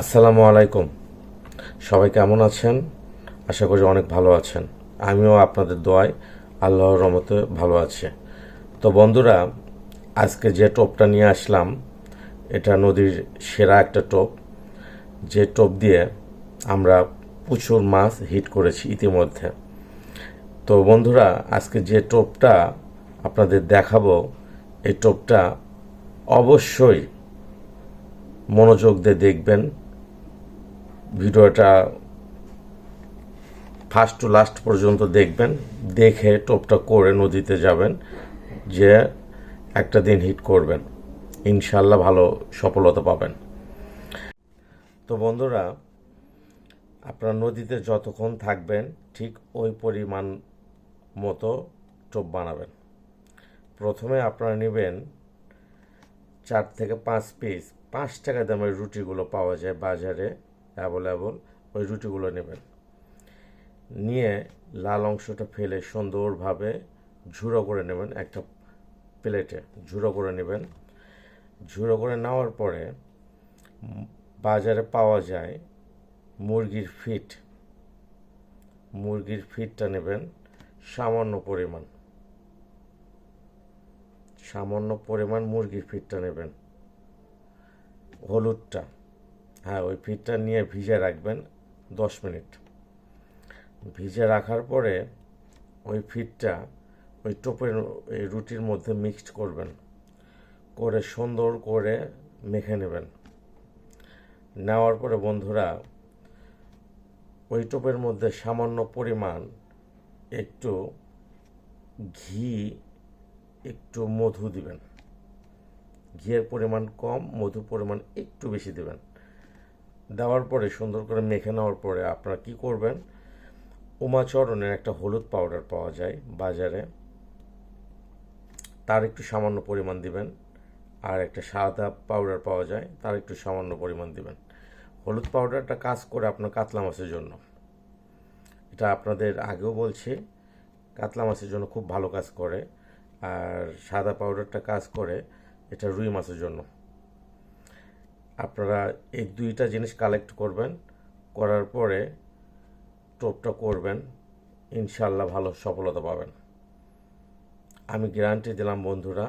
আসসালামু আলাইকুম। সবাই কেমন আছেন? আশা করি অনেক ভালো আছেন। আমিও আপনাদের দোয়ায় আল্লাহর রহমতে ভালো আছে। তো বন্ধুরা, আজকে যে টোপটা নিয়ে আসলাম, এটা নদীর সেরা একটা টোপ। যে টোপ দিয়ে আমরা প্রচুর মাছ হিট করেছি ইতিমধ্যে। তো বন্ধুরা, আজকে যে টোপটা আপনাদের দেখাবো, এই টোপটা অবশ্যই মনোযোগ দিয়ে দেখবেন। ভিডিওটা ফার্স্ট টু লাস্ট পর্যন্ত দেখবেন। দেখে টোপটা করে নদীতে যাবেন, যে একটা দিন হিট করবেন। ইনশাল্লাহ ভালো সফলতা পাবেন। তো বন্ধুরা, আপনারা নদীতে যতক্ষণ থাকবেন, ঠিক ওই পরিমাণ মতো টোপ বানাবেন। প্রথমে আপনারা নেবেন চার থেকে পাঁচ পিস পাঁচ টাকা দামের রুটিগুলো পাওয়া যায় বাজারে। অ্যাভেলেবল ওই রুটিগুলো নেবেন। নিয়ে লাল অংশটা ফেলে সুন্দরভাবে ঝুড়ো করে নেবেন একটা প্লেটে, ঝুড়ো করে নেবেন। ঝুড়ো করে নেওয়ার পরে বাজারে পাওয়া যায় মুরগির ফিট। মুরগির ফিটটা নেবেন সামান্য পরিমাণ। সামান্য পরিমাণ মুরগির ফিটটা নেবেন। হলুদটা। হ্যাঁ ওই ফিটটা নিয়ে ভিজে রাখবেন দশ মিনিট। ভিজে রাখার পরে ওই ফিটটা ওই টোপের রুটির মধ্যে মিক্সড করবেন। করে সুন্দর করে মেখে নেবেন। নেওয়ার পরে বন্ধুরা, ওই টোপের মধ্যে সামান্য পরিমাণ একটু ঘি, একটু মধু দিবেন। ঘিয়ের পরিমাণ কম মধু পরিমাণ একটু বেশি দেবেন। দেওয়ার পরে, সুন্দর করে মেখে নেওয়ার পরে আপনারা কি করবেন? উমাচরণের একটা হলুদ পাউডার পাওয়া যায় বাজারে। তার একটু সামান্য পরিমাণ দিবেন। আর একটা সাদা পাউডার পাওয়া যায়, তার একটু সামান্য পরিমাণ দিবেন। হলুদ পাউডারটা কাজ করে আপনার কাতলা মাছের জন্য। এটা আপনাদের আগেও বলছি, কাতলা মাছের জন্য খুব ভালো কাজ করে। আর সাদা পাউডারটা কাজ করে, এটা রুই মাছের জন্য। আপনারা এই দুইটা জিনিস কালেক্ট করবেন, করার পরে টোপটা করবেন ইনশাল্লাহ ভালো সফলতা পাবেন। আমি গ্যারান্টি দিলাম বন্ধুরা,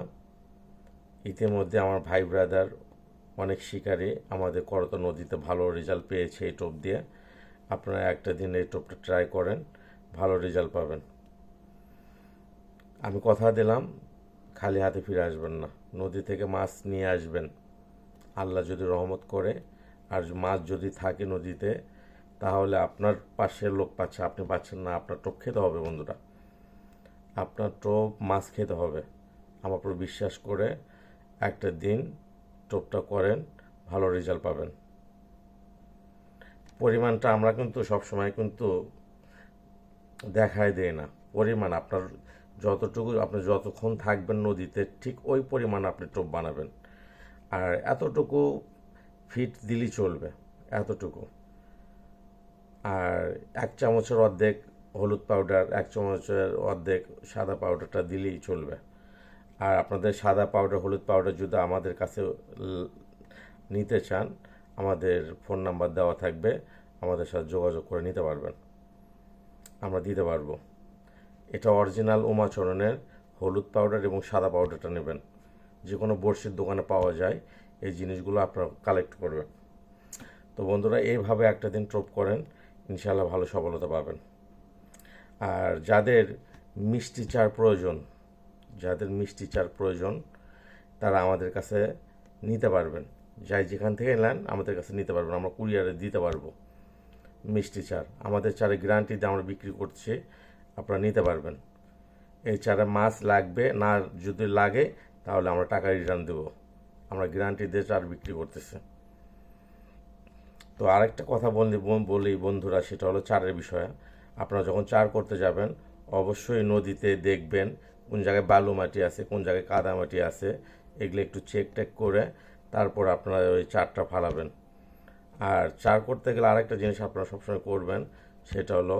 ইতিমধ্যে আমার ভাই ব্রাদার অনেক শিকারী, আমাদের করত নদীতে ভালো রেজাল্ট পেয়েছে এই টোপ দিয়ে। আপনারা একটা দিন এই টোপটা ট্রাই করেন, ভালো রেজাল্ট পাবেন। আমি কথা দিলাম, খালি হাতে ফিরে আসবেন না, নদী থেকে মাছ নিয়ে আসবেন। আল্লাহ যদি রহমত করে, আর মাছ যদি থাকে নদীতে, তাহলে আপনার পাশের লোক পাচ্ছে, আপনি পাচ্ছেন না, আপনার টোপ খেতে হবে বন্ধুরা। আপনার টোপ মাছ খেতে হবে। আমার উপর বিশ্বাস করে একটা দিন টোপটা করেন, ভালো রেজাল্ট পাবেন। পরিমাণটা আমরা কিন্তু সবসময় কিন্তু দেখায় দেয় না। পরিমাণ আপনার যতটুকু, আপনি যতক্ষণ থাকবেন নদীতে, ঠিক ওই পরিমাণ আপনি টোপ বানাবেন। আর এতটুকু ফিট দিলেই চলবে, এতটুকু। আর এক চামচের অর্ধেক হলুদ পাউডার, এক চামচের অর্ধেক সাদা পাউডারটা দিলেই চলবে। আর আপনাদের সাদা পাউডার, হলুদ পাউডার যদি আমাদের কাছে নিতে চান, আমাদের ফোন নাম্বার দেওয়া থাকবে, আমাদের সাথে যোগাযোগ করে নিতে পারবেন। আমরা দিতে পারব। এটা অরিজিনাল উমাচরণের হলুদ পাউডার এবং সাদা পাউডারটা নেবেন। যে কোনো বড়শির দোকানে পাওয়া যায়, এই জিনিসগুলো আপনারা কালেক্ট করবেন। তো বন্ধুরা, এইভাবে একটা দিন ট্রপ করেন ইনশাল্লাহ ভালো সফলতা পাবেন। আর যাদের মিষ্টি চার প্রয়োজন, যাদের মিষ্টি চার প্রয়োজন, তারা আমাদের কাছে নিতে পারবেন। যাই যেখান থেকে নেন, আমাদের কাছে নিতে পারবেন। আমরা কুরিয়ারে দিতে পারব মিষ্টি চার। আমাদের চারে গ্যারান্টি দিয়ে আমরা বিক্রি করছি, আপনারা নিতে পারবেন। এই চারে মাছ লাগবে, না যদি লাগে তাহলে আমরা টাকা রিটার্ন দেবো। আমরা গ্যারান্টি দিয়ে চার বিক্রি করতেছি। তো আরেকটা কথা বলি বলি বন্ধুরা, সেটা হলো চারের বিষয়ে। আপনারা যখন চার করতে যাবেন, অবশ্যই নদীতে দেখবেন কোন জায়গায় বালু মাটি আছে, কোন জায়গায় কাদা মাটি আছে। এগুলো একটু চেক টেক করে তারপর আপনারা ওই চারটা ফালাবেন। আর চার করতে গেলে আরেকটা জিনিস আপনারা সবসময় করবেন, সেটা হলো,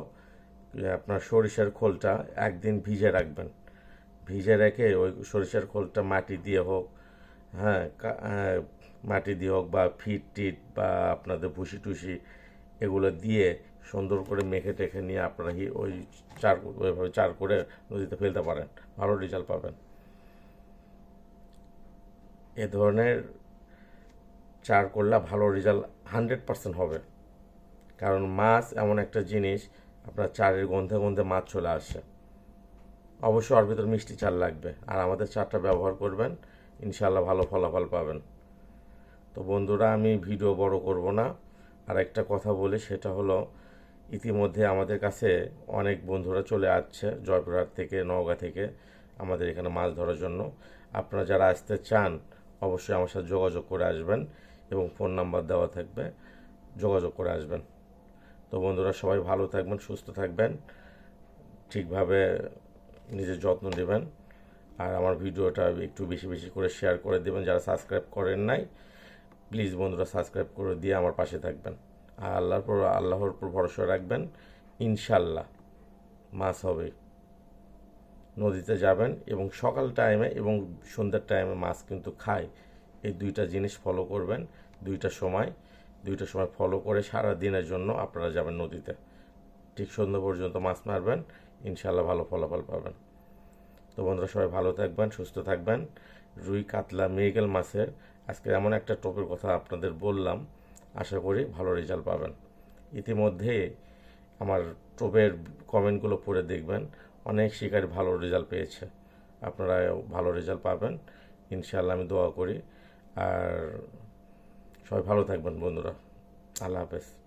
আপনার সরিষার খোলটা একদিন ভিজে রাখবেন। ভিজে রেখে ওই সরিষার খোলটা মাটি দিয়ে হোক হ্যাঁ মাটি দিয়ে হোক বা ফিট টিট বা আপনাদের ভুসি টুসি এগুলো দিয়ে সুন্দর করে মেখে টেখে নিয়ে আপনারা ওই চার, ওইভাবে চার করে নদীতে ফেলতে পারেন। ভালো রেজাল্ট পাবেন। এ ধরনের চার করলে ভালো রেজাল্ট হান্ড্রেড পার্সেন্ট হবে। কারণ মাছ এমন একটা জিনিস, আপনার চারের গন্ধে গন্ধে মাছ চলে আসে। অবশ্যই ওর ভিতর মিষ্টি চাল লাগবে। আর আমাদের চারটা ব্যবহার করবেন ইনশাল্লাহ ভালো ফলাফল পাবেন। তো বন্ধুরা, আমি ভিডিও বড় করব না। আর একটা কথা বলি, সেটা হলো, ইতিমধ্যে আমাদের কাছে অনেক বন্ধুরা চলে আসছে, জয়পুরহাট থেকে, নওগাঁ থেকে, আমাদের এখানে মাছ ধরার জন্য। আপনারা যারা আসতে চান, অবশ্যই আমার সাথে যোগাযোগ করে আসবেন এবং ফোন নাম্বার দেওয়া থাকবে, যোগাযোগ করে আসবেন। তো বন্ধুরা, সবাই ভালো থাকবেন, সুস্থ থাকবেন। ঠিকভাবে নিজের যত্ন নেবেন। আর আমার ভিডিওটা একটু বেশি বেশি করে শেয়ার করে দেবেন। যারা সাবস্ক্রাইব করেন নাই প্লিজ বন্ধুরা সাবস্ক্রাইব করে দিয়ে আমার পাশে থাকবেন। আর আল্লাহর পর আল্লাহর উপর ভরসা রাখবেন ইনশাল্লাহ মাছ হবে। নদীতে যাবেন এবং সকাল টাইমে এবং সন্ধ্যার টাইমে মাছ কিন্তু খায়। এই দুইটা জিনিস ফলো করবেন। দুইটা সময় দুইটা সময় ফলো করে সারা দিনের জন্য আপনারা যাবেন নদীতে। ঠিক সন্ধ্যা পর্যন্ত মাছ মারবেন। ইনশাল্লাহ ভালো ফলাফল পাবেন। তো বন্ধুরা, সবাই ভালো থাকবেন, সুস্থ থাকবেন। রুই কাতলা মৃগেল মাছের আজকে এমন একটা টপের কথা আপনাদের বললাম, আশা করি ভালো রেজাল্ট পাবেন। ইতিমধ্যে আমার টোপের কমেন্টগুলো পড়ে দেখবেন, অনেক শিকারী ভালো রেজাল্ট পেয়েছে। আপনারা ভালো রেজাল্ট পাবেন, ইনশাআল্লাহ আমি দোয়া করি। আর সবাই ভালো থাকবেন বন্ধুরা, আল্লাহ হাফেজ।